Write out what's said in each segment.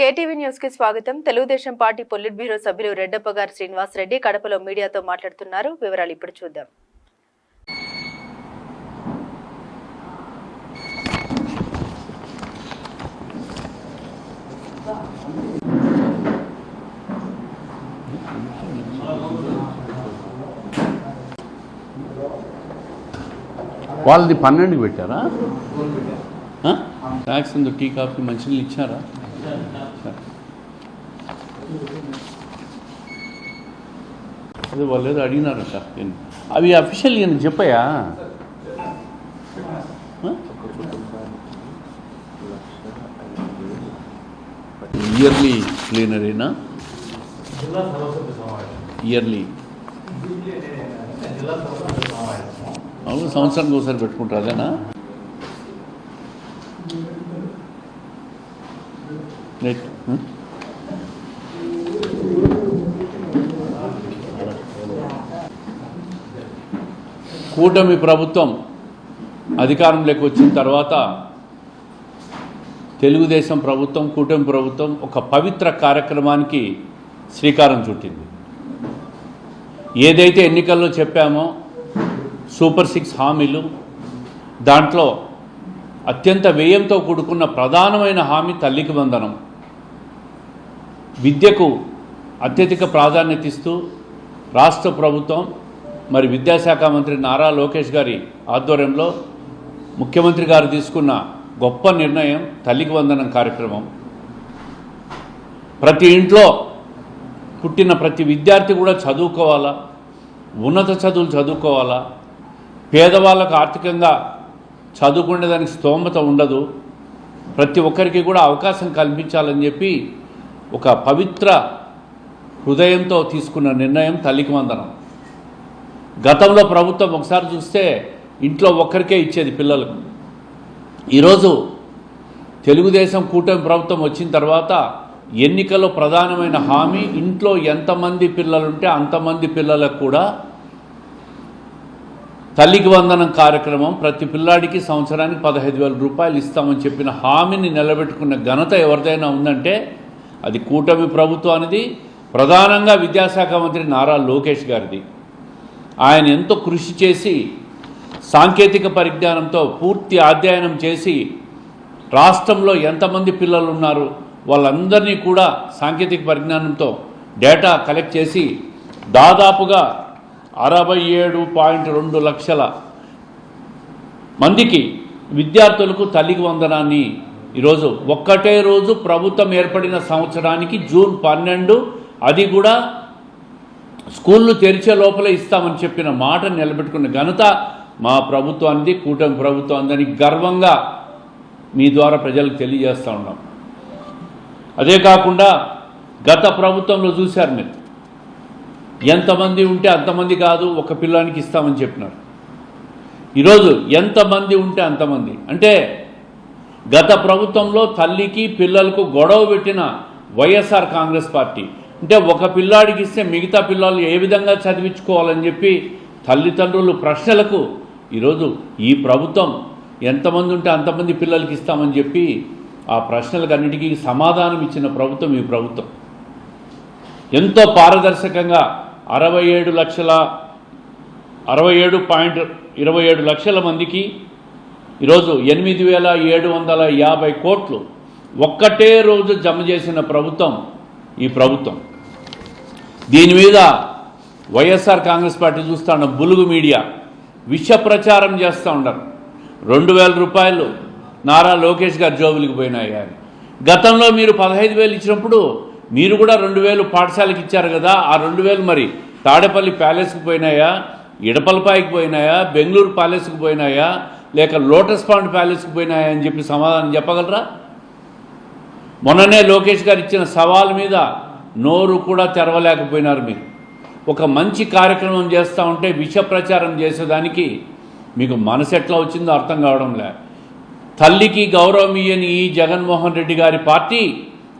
KTV న్యూస్కి స్వాగతం. Telugu Desam party polit bureau సభ్యులు రెడ్డప్ప గారు శ్రీనివాస్ రెడ్డి కడపలో మీడియాతో మాట్లాడుతున్నారు. వివరాలు ఇప్పుడు చూద్దాం. వాళ్ళది పన్నెండుకి పెట్టారా? ట్యాక్స్ ఉందో టీ కాఫీ మంచినీళ్ళు ఇచ్చారా? అదే వాళ్ళు ఏదో అడిగినారట అవి అఫీషియల్ నేను చెప్పయా? ఇయర్లీ క్లీనరీనా ఇయర్లీ అవును సంవత్సరానికి ఒకసారి పెట్టుకుంటారు అదేనా? నెట్ కూటమి ప్రభుత్వం అధికారంలోకి వచ్చిన తర్వాత తెలుగుదేశం ప్రభుత్వం కూటమి ప్రభుత్వం ఒక పవిత్ర కార్యక్రమానికి శ్రీకారం చుట్టింది. ఏదైతే ఎన్నికల్లో చెప్పామో సూపర్ సిక్స్ హామీలు దాంట్లో అత్యంత వ్యయంతో కూడుకున్న ప్రధానమైన హామీ తల్లికి బంధనం విద్యకు అత్యధిక ప్రాధాన్యత ఇస్తూ రాష్ట్ర ప్రభుత్వం మరి విద్యాశాఖ మంత్రి నారా లోకేష్ గారి ఆధ్వర్యంలో ముఖ్యమంత్రి గారు తీసుకున్న గొప్ప నిర్ణయం తల్లికి వందనం కార్యక్రమం. ప్రతి ఇంట్లో పుట్టిన ప్రతి విద్యార్థి కూడా చదువుకోవాలా? ఉన్నత చదువులు చదువుకోవాలా? పేదవాళ్ళకు ఆర్థికంగా చదువుకునే దానికి స్తోమత ఉండదు. ప్రతి ఒక్కరికి కూడా అవకాశం కల్పించాలని చెప్పి ఒక పవిత్ర హృదయంతో తీసుకున్న నిర్ణయం తల్లికి వందనం. గతంలో ప్రభుత్వం ఒకసారి చూస్తే ఇంట్లో ఒక్కరికే ఇచ్చేది పిల్లలకు. ఈరోజు తెలుగుదేశం కూటమి ప్రభుత్వం వచ్చిన తర్వాత ఎన్నికల్లో ప్రధానమైన హామీ ఇంట్లో ఎంతమంది పిల్లలుంటే అంతమంది పిల్లలకు కూడా తల్లికి వందనం కార్యక్రమం ప్రతి పిల్లాడికి సంవత్సరానికి పదహైదు వేల రూపాయలు ఇస్తామని చెప్పిన హామీని నిలబెట్టుకున్న ఘనత ఎవరిదైనా ఉందంటే అది కూటమి ప్రభుత్వానిది ప్రధానంగా విద్యాశాఖ మంత్రి నారా లోకేష్ గారిది. ఆయన ఎంతో కృషి చేసి సాంకేతిక పరిజ్ఞానంతో పూర్తి అధ్యయనం చేసి రాష్ట్రంలో ఎంతమంది పిల్లలు ఉన్నారు వాళ్ళందరినీ కూడా సాంకేతిక పరిజ్ఞానంతో డేటా కలెక్ట్ చేసి దాదాపుగా అరవై ఏడు పాయింట్ రెండు లక్షల మందికి విద్యార్థులకు తల్లికి వందనాన్ని ఈరోజు ఒక్కటే రోజు ప్రభుత్వం ఏర్పడిన సంవత్సరానికి జూన్ పన్నెండు అది కూడా స్కూళ్ళు తెరిచే లోపల ఇస్తామని చెప్పిన మాట నిలబెట్టుకున్న ఘనత మా ప్రభుత్వానికి కూటమి ప్రభుత్వాన్ని గర్వంగా మీ ద్వారా ప్రజలకు తెలియజేస్తూ ఉన్నాం. అదే కాకుండా గత ప్రభుత్వంలో చూశారు మీరు. ఎంతమంది ఉంటే అంతమంది కాదు ఒక పిల్లానికి ఇస్తామని చెప్పినారు. ఈరోజు ఎంతమంది ఉంటే అంతమంది. అంటే గత ప్రభుత్వంలో తల్లికి పిల్లలకు గొడవ పెట్టిన వైఎస్ఆర్ కాంగ్రెస్ పార్టీ అంటే ఒక పిల్లాడికి ఇస్తే మిగతా పిల్లలు ఏ విధంగా చదివించుకోవాలని చెప్పి తల్లిదండ్రులు ప్రశ్నలకు ఈరోజు ఈ ప్రభుత్వం ఎంతమంది ఉంటే అంతమంది పిల్లలకి ఇస్తామని చెప్పి ఆ ప్రశ్నలకు అన్నిటికీ సమాధానం ఇచ్చిన ప్రభుత్వం ఈ ప్రభుత్వం. ఎంతో పారదర్శకంగా అరవై ఏడు లక్షల అరవై ఏడు పాయింట్ ఇరవై ఏడు లక్షల మందికి ఈరోజు ఎనిమిది వేల ఏడు వందల యాభై కోట్లు ఒక్కటే రోజు జమ చేసిన ప్రభుత్వం ఈ ప్రభుత్వం. దీని మీద వైఎస్ఆర్ కాంగ్రెస్ పార్టీ చూస్తున్న బులుగు మీడియా విష ప్రచారం చేస్తూ ఉండరు. రెండు వేల రూపాయలు నారా లోకేష్ గారి జోబులకు పోయినాయి అని గతంలో మీరు పదహైదు వేలు ఇచ్చినప్పుడు మీరు కూడా రెండు వేలు పాఠశాలకు ఇచ్చారు కదా ఆ రెండు వేలు మరి తాడేపల్లి ప్యాలెస్కి పోయినాయా ఇడపలపాయికి పోయినాయా బెంగళూరు ప్యాలెస్కి పోయినాయా లేక లోటస్ పాండ్ ప్యాలెస్కి పోయినాయా అని చెప్పి సమాధానం చెప్పగలరా? మొన్ననే లోకేష్ గారు ఇచ్చిన సవాల్ మీద నోరు కూడా తెరవలేకపోయినారు మీరు. ఒక మంచి కార్యక్రమం చేస్తూ ఉంటే విష ప్రచారం చేసేదానికి మీకు మనసు ఎట్లా వచ్చిందో అర్థం కావడం లే. తల్లికి గౌరవం ఇయ్యని ఈ జగన్మోహన్ రెడ్డి గారి పార్టీ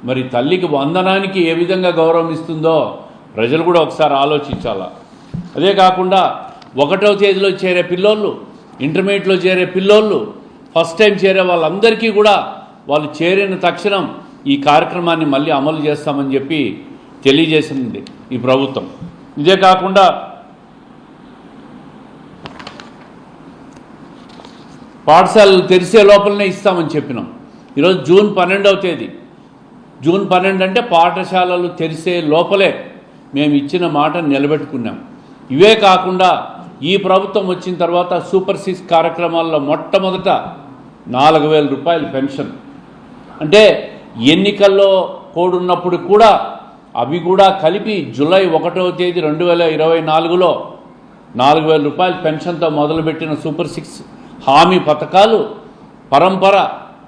మరి తల్లికి వందనానికి ఏ విధంగా గౌరవం ఇస్తుందో ప్రజలు కూడా ఒకసారి ఆలోచించాలా. అదే కాకుండా ఒకటో తేదీలో చేరే పిల్లోళ్ళు ఇంటర్మీడియట్లో చేరే పిల్లోళ్ళు ఫస్ట్ టైం చేరే వాళ్ళందరికీ కూడా వాళ్ళు చేరిన తక్షణం ఈ కార్యక్రమాన్ని మళ్ళీ అమలు చేస్తామని చెప్పి తెలియజేసింది ఈ ప్రభుత్వం. ఇదే కాకుండా పాఠశాలలు తెరిసే లోపలనే ఇస్తామని చెప్పినాం. ఈరోజు జూన్ పన్నెండవ తేదీ. జూన్ పన్నెండు అంటే పాఠశాలలు తెరిసే లోపలే మేము ఇచ్చిన మాట నిలబెట్టుకున్నాం. ఇవే కాకుండా ఈ ప్రభుత్వం వచ్చిన తర్వాత సూపర్ సిక్స్ కార్యక్రమాల్లో మొట్టమొదట నాలుగు వేల రూపాయలు పెన్షన్. అంటే ఎన్నికల్లో కోడున్నప్పుడు కూడా అవి కూడా కలిపి జూలై ఒకటవ తేదీ రెండు వేల ఇరవై నాలుగులో నాలుగు వేల రూపాయల పెన్షన్తో మొదలుపెట్టిన సూపర్ సిక్స్ హామీ పథకాలు పరంపర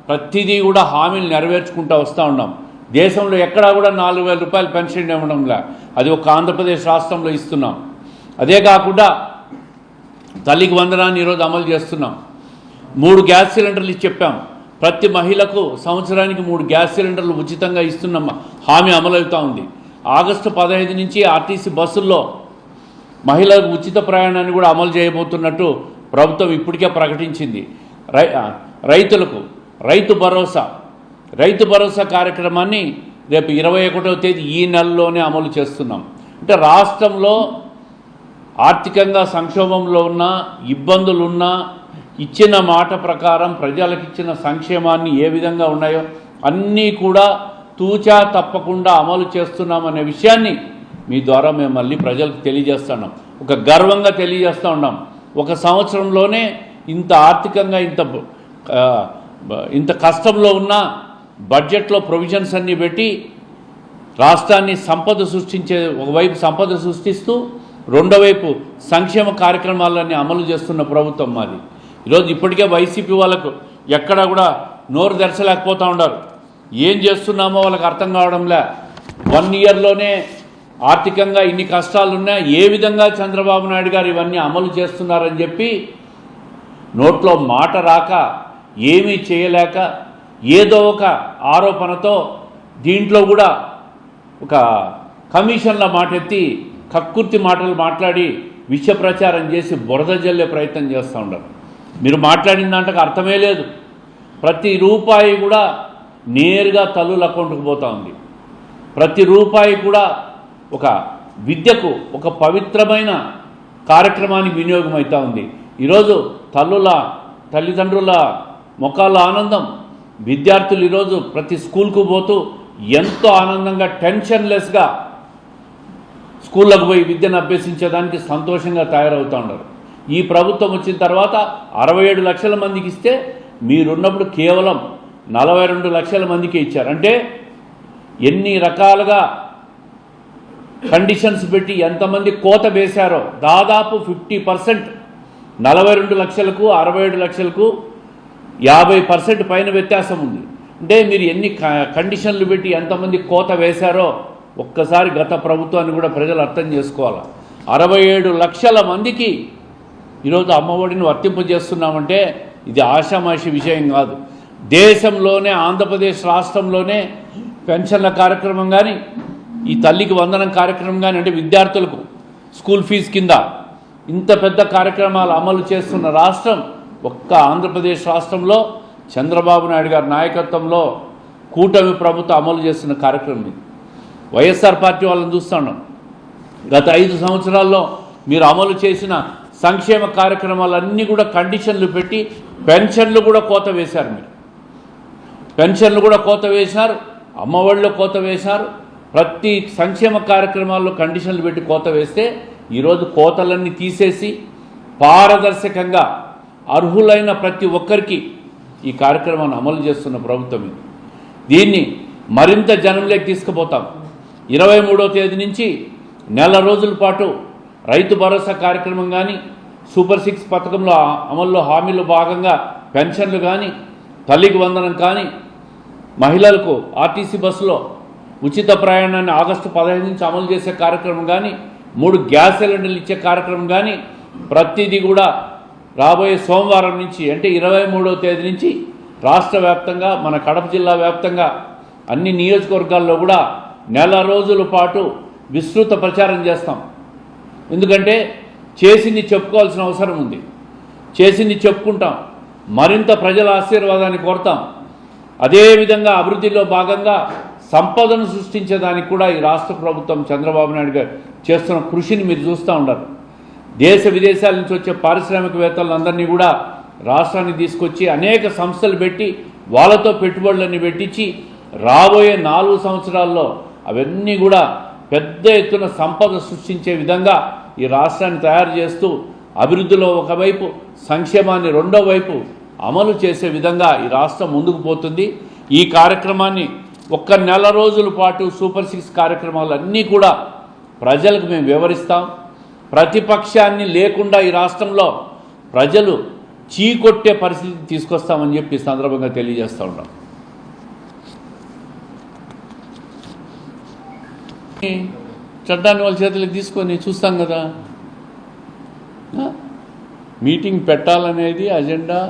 ప్రతిదీ కూడా హామీలు నెరవేర్చుకుంటూ వస్తూ ఉన్నాం. దేశంలో ఎక్కడా కూడా నాలుగు వేల రూపాయల పెన్షన్ ఇవ్వడంలా. అది ఒక ఆంధ్రప్రదేశ్ రాష్ట్రంలో ఇస్తున్నాం. అదే కాకుండా తల్లికి వందనాన్ని ఈరోజు అమలు చేస్తున్నాం. మూడు గ్యాస్ సిలిండర్లు ఇచ్చి చెప్పాం. ప్రతి మహిళకు సంవత్సరానికి మూడు గ్యాస్ సిలిండర్లు ఉచితంగా ఇస్తున్న హామీ అమలవుతూ ఉంది. ఆగస్టు పదహైదు నుంచి ఆర్టీసీ బస్సుల్లో మహిళలకు ఉచిత ప్రయాణాన్ని కూడా అమలు చేయబోతున్నట్టు ప్రభుత్వం ఇప్పటికే ప్రకటించింది. రై రైతులకు రైతు భరోసా. రైతు భరోసా కార్యక్రమాన్ని రేపు ఇరవై ఒకటవ తేదీ ఈ నెలలోనే అమలు చేస్తున్నాం. అంటే రాష్ట్రంలో ఆర్థికంగా సంక్షోభంలో ఉన్న ఇబ్బందులు ఉన్నా ఇచ్చిన మాట ప్రకారం ప్రజలకు ఇచ్చిన సంక్షేమాన్ని ఏ విధంగా ఉన్నాయో అన్నీ కూడా తూచా తప్పకుండా అమలు చేస్తున్నామనే విషయాన్ని మీ ద్వారా మేము మళ్ళీ ప్రజలకు తెలియజేస్తున్నాం. ఒక గర్వంగా తెలియజేస్తూ ఉన్నాం. ఒక సంవత్సరంలోనే ఇంత ఆర్థికంగా ఇంత ఇంత కష్టంలో ఉన్న బడ్జెట్లో ప్రొవిజన్స్ అన్నీ పెట్టి రాష్ట్రాన్ని సంపద సృష్టించే ఒకవైపు సంపద సృష్టిస్తూ రెండో వైపు సంక్షేమ కార్యక్రమాలన్నీ అమలు చేస్తున్న ప్రభుత్వం మాది. ఈరోజు ఇప్పటికే వైసీపీ వాళ్ళకు ఎక్కడా కూడా నోరు తెరచలేకపోతూ ఉన్నారు. ఏం చేస్తున్నామో వాళ్ళకి అర్థం కావడంలే. వన్ ఇయర్లోనే ఆర్థికంగా ఇన్ని కష్టాలు ఏ విధంగా చంద్రబాబు నాయుడు గారు ఇవన్నీ అమలు చేస్తున్నారని చెప్పి నోట్లో మాట రాక ఏమీ చేయలేక ఏదో ఒక ఆరోపణతో దీంట్లో కూడా ఒక కమిషన్ల మాట ఎత్తి కక్కుర్తి మాటలు మాట్లాడి విష ప్రచారం చేసి బురద జల్లే ప్రయత్నం చేస్తూ ఉండరు మీరు మాట్లాడిన దాంట్లో అర్థమే లేదు. ప్రతి రూపాయి కూడా నేరుగా తల్లుల అకౌంట్కు పోతూ ఉంది. ప్రతి రూపాయి కూడా ఒక విద్యకు ఒక పవిత్రమైన కార్యక్రమానికి వినియోగం అవుతూ ఉంది. ఈరోజు తల్లుల తల్లిదండ్రుల ముఖాల ఆనందం విద్యార్థులు ఈరోజు ప్రతి స్కూల్కు పోతూ ఎంతో ఆనందంగా టెన్షన్లెస్గా స్కూళ్ళకు పోయి విద్యను అభ్యసించేదానికి సంతోషంగా తయారవుతూ ఉన్నారు. ఈ ప్రభుత్వం వచ్చిన తర్వాత అరవై ఏడు లక్షల మందికి ఇస్తే మీరున్నప్పుడు కేవలం నలభై రెండు లక్షల మందికి ఇచ్చారు. అంటే ఎన్ని రకాలుగా కండిషన్స్ పెట్టి ఎంతమంది కోత వేశారో దాదాపు ఫిఫ్టీ పర్సెంట్ నలభై రెండు లక్షలకు అరవై ఏడు లక్షలకు యాభై పర్సెంట్ పైన వ్యత్యాసం ఉంది. అంటే మీరు ఎన్ని క- కండిషన్లు పెట్టి ఎంతమంది కోత వేశారో ఒక్కసారి గత ప్రభుత్వాన్ని కూడా ప్రజలు అర్థం చేసుకోవాలి. అరవై ఏడు లక్షల మందికి ఈరోజు అమ్మఒడిని వర్తింపజేస్తున్నామంటే ఇది ఆషామాషి విషయం కాదు. దేశంలోనే ఆంధ్రప్రదేశ్ రాష్ట్రంలోనే పెన్షన్ల కార్యక్రమం కానీ ఈ తల్లికి వందనం కార్యక్రమం కానీ అంటే విద్యార్థులకు స్కూల్ ఫీజు కింద ఇంత పెద్ద కార్యక్రమాలు అమలు చేస్తున్న రాష్ట్రం ఒక్క ఆంధ్రప్రదేశ్ రాష్ట్రంలో చంద్రబాబు నాయుడు గారి నాయకత్వంలో కూటమి ప్రభుత్వం అమలు చేస్తున్న కార్యక్రమం ఇది. వైఎస్ఆర్ పార్టీ వాళ్ళని చూస్తున్నాం గత ఐదు సంవత్సరాల్లో మీరు అమలు చేసిన సంక్షేమ కార్యక్రమాలన్నీ కూడా కండిషన్లు పెట్టి పెన్షన్లు కూడా కోత వేశారు మీరు. పెన్షన్లు కూడా కోత వేశారు అమ్మఒడిలో కోత వేశారు ప్రతి సంక్షేమ కార్యక్రమాల్లో కండిషన్లు పెట్టి కోత వేస్తే ఈరోజు కోతలన్నీ తీసేసి పారదర్శకంగా అర్హులైన ప్రతి ఒక్కరికి ఈ కార్యక్రమాన్ని అమలు చేస్తున్న ప్రభుత్వం ఇది. దీన్ని మరింత జనంలోకి తీసుకుపోతాం. ఇరవై మూడో తేదీ నుంచి నెల రోజుల పాటు రైతు భరోసా కార్యక్రమం కానీ సూపర్ సిక్స్ పథకంలో అమల్లో హామీలో భాగంగా పెన్షన్లు కానీ తల్లికి వందనం కానీ మహిళలకు ఆర్టీసీ బస్సులో ఉచిత ప్రయాణాన్ని ఆగస్టు పదహైదు నుంచి అమలు చేసే కార్యక్రమం కానీ మూడు గ్యాస్ సిలిండర్లు ఇచ్చే కార్యక్రమం కానీ ప్రతిదీ కూడా రాబోయే సోమవారం నుంచి అంటే ఇరవై మూడవ తేదీ నుంచి రాష్ట్ర వ్యాప్తంగా మన కడప జిల్లా వ్యాప్తంగా అన్ని నియోజకవర్గాల్లో కూడా నెల రోజుల పాటు విస్తృత ప్రచారం చేస్తాం. ఎందుకంటే చేసింది చెప్పుకోవాల్సిన అవసరం ఉంది. చేసింది చెప్పుకుంటాం. మరింత ప్రజల ఆశీర్వాదాన్ని కోరుతాం. అదేవిధంగా అభివృద్ధిలో భాగంగా సంపదను సృష్టించేదానికి కూడా ఈ రాష్ట్ర ప్రభుత్వం చంద్రబాబు నాయుడు గారు చేస్తున్న కృషిని మీరు చూస్తూ ఉండరు దేశ విదేశాల నుంచి వచ్చే పారిశ్రామికవేత్తలందరినీ కూడా రాష్ట్రాన్ని తీసుకొచ్చి అనేక సంస్థలు పెట్టి వాళ్ళతో పెట్టుబడులన్నీ పెట్టించి రాబోయే నాలుగు సంవత్సరాల్లో అవన్నీ కూడా పెద్ద ఎత్తున సంపద సృష్టించే విధంగా ఈ రాష్ట్రాన్ని తయారు చేస్తూ అభివృద్ధిలో ఒకవైపు సంక్షేమాన్ని రెండో వైపు అమలు చేసే విధంగా ఈ రాష్ట్రం ముందుకు పోతుంది. ఈ కార్యక్రమాన్ని ఒక్క నెల రోజుల పాటు సూపర్ సిక్స్ కార్యక్రమాలు అన్నీ కూడా ప్రజలకు మేము వివరిస్తాం. ప్రతిపక్షాన్ని లేకుండా ఈ రాష్ట్రంలో ప్రజలు చీకొట్టే పరిస్థితి తీసుకొస్తామని చెప్పి సందర్భంగా తెలియజేస్తూ ఉన్నాం. చట్టాన్ని వాళ్ళ చేతులకు తీసుకొని చూస్తాం కదా. మీటింగ్ పెట్టాలనేది అజెండా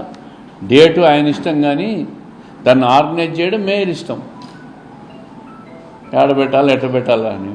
డేటు ఆయన ఇష్టం కానీ దాన్ని ఆర్గనైజ్ చేయడం మేయర్ ఇష్టం. ఎక్కడ పెట్టాలి ఎట్ట పెట్టాలా అని.